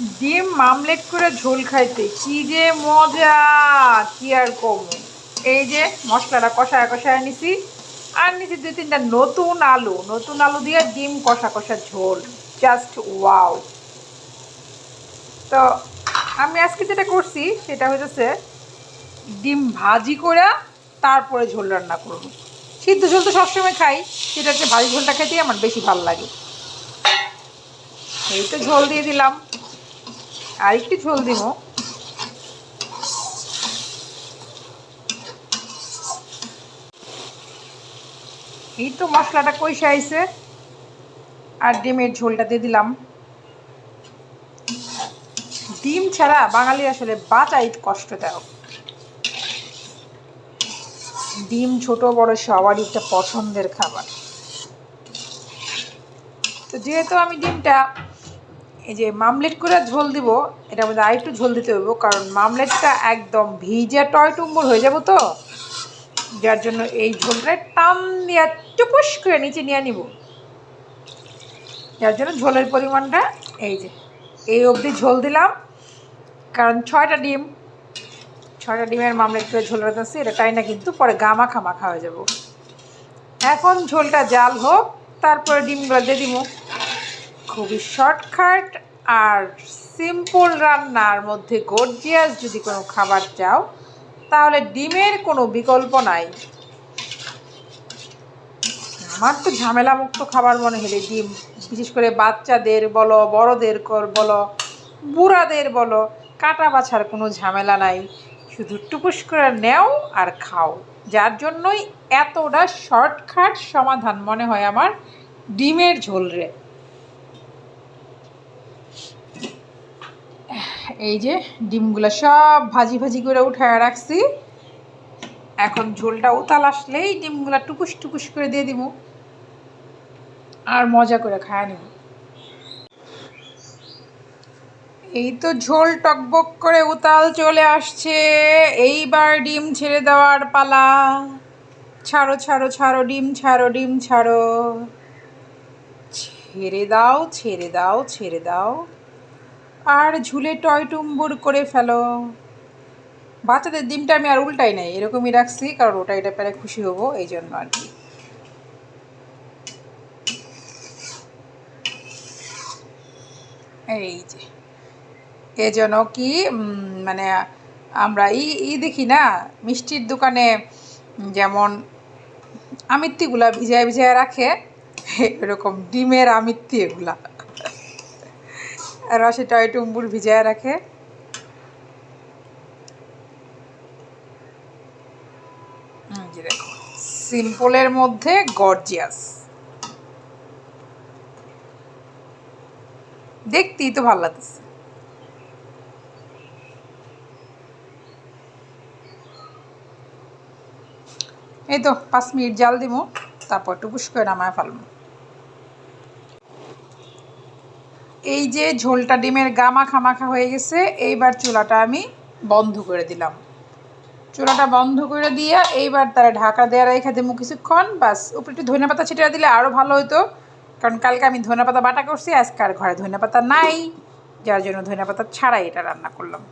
ডিম মামলেট করে ঝোল খাইতে, কি যে মজা! কি আর কম? এই যে মশলাটা কষায় কষায় নিছি আর নিচে দুই তিনটা নতুন আলু নতুন আলু দিয়ে ডিম কষা কষা ঝোল জাস্ট ওয়াও তো আমি আজকে যেটা করছি, সেটা হচ্ছে ডিম ভাজি করে তারপরে ঝোল রান্না করব। সিদ্ধ ঝোল তো সবসময় খাই, সেটা হচ্ছে ভাজি ঝোলটা খেতেই আমার বেশি ভালো লাগে। এই তো ঝোল দিয়ে দিলাম। আর একটু ঝোল দিব। এই তো মশলাটা কইসে আইছে আর ডিমের ঝোলটা দিয়ে দিলাম। ডিম ছাড়া বাঙালি আসলে বাঁচাই কষ্টদায়ক। ডিম ছোট, বড় সবারই একটা পছন্দের খাবার। তো যেহেতু আমি ডিমটা এই যে মামলেট করে ঝোল দিব, এটার মধ্যে আরেকটু ঝোল দিতে হইব, কারণ মামলেটটা একদম ভিজে টয় টুম্বর হয়ে যাব তো। যার জন্য এই ঝোলটা টান দিয়ে চুপুস করে নিচে নিয়ে নিব। যার জন্য ঝোলের পরিমাণটা এই যে, এই অবধি ঝোল দিলাম। কারণ ছয়টা ডিম, ছয়টা ডিমের মামলেট করে ঝোল রাখতেছি এটা তাই না কিন্তু পরে গামা খামা খাওয়া যাব। এখন ঝোলটা জাল হোক, তারপরে ডিমগুলো দিয়ে দিব। খুবই শর্টকাট আর সিম্পল রান্নার মধ্যে গর্জিয়াস যদি কোনো খাবার চাও, তাহলে ডিমের কোনো বিকল্প নাই। আমার তো ঝামেলামুক্ত খাবার মনে হলে ডিম, বিশেষ করে বাচ্চাদের বলো, বড়দের বলো, বুড়াদের বলো, কাটা বাছার কোনো ঝামেলা নাই। শুধু টুকুস করে নেও আর খাও। যার জন্যই এতটা শর্টকাট সমাধান মনে হয় আমার ডিমের ঝোল রে। এই যে ডিমগুলো সব ভাজি ভাজি করে উঠায় রাখছি। এখন ঝোলটা উতাল আসলেই ডিমগুলো টুকুস টুকুস করে দিয়ে দিব। আর মজা করে খায় নিব। এই তো ঝোল টকবক করে উতাল চলে আসছে। এইবার ডিম ছেড়ে দেওয়ার পালা। ছাড়ো ছাড়ো ছাড়ো, ডিম ছাড়ো ডিম, ছাড়ো। ছেড়ে দাও ছেড়ে দাও ছেড়ে দাও। আর ঝুলে টয় টুম্বুর করে ফেলো। বাচ্চাদের ডিমটা আমি আর উল্টাই নাই, এরকমই রাখছি, কারণ ওটা এটা পেলে খুশি হব, এই জন্য আর কি। এই যে এজন্য কি মানে আমরা ই ই দেখি না, মিষ্টির দোকানে যেমন আমিত্তিগুলা ভিজায় ভিজায় রাখে, এরকম ডিমের আমিত্তি এগুলা। রসে টয় টুম্বুর ভিজায় রাখে। সিম্পলের মধ্যে গর্জিয়াস। দেখতেই তো ভালো লাগতেছে। এই তো পাঁচ মিনিট জাল দিব তারপর টুকুস করে নামায় ফেলব এই যে ঝোলটা ডিমের গামা খামাখা হয়ে গেছে, এইবার চুলাটা আমি বন্ধ করে দিলাম। চুলাটা বন্ধ করে দিয়ে এইবার তারা ঢাকা দেওয়া রেখে দেবো কিছুক্ষণ। বাস, উপরে একটু ধনে পাতা ছিটিয়ে দিলে আরও ভালো হতো কারণ কালকে আমি ধনে পাতা বাটা করছি, আজকে আর ঘরে ধনে পাতা নাই। যার জন্য ধনে পাতা ছাড়াই এটা রান্না করলাম।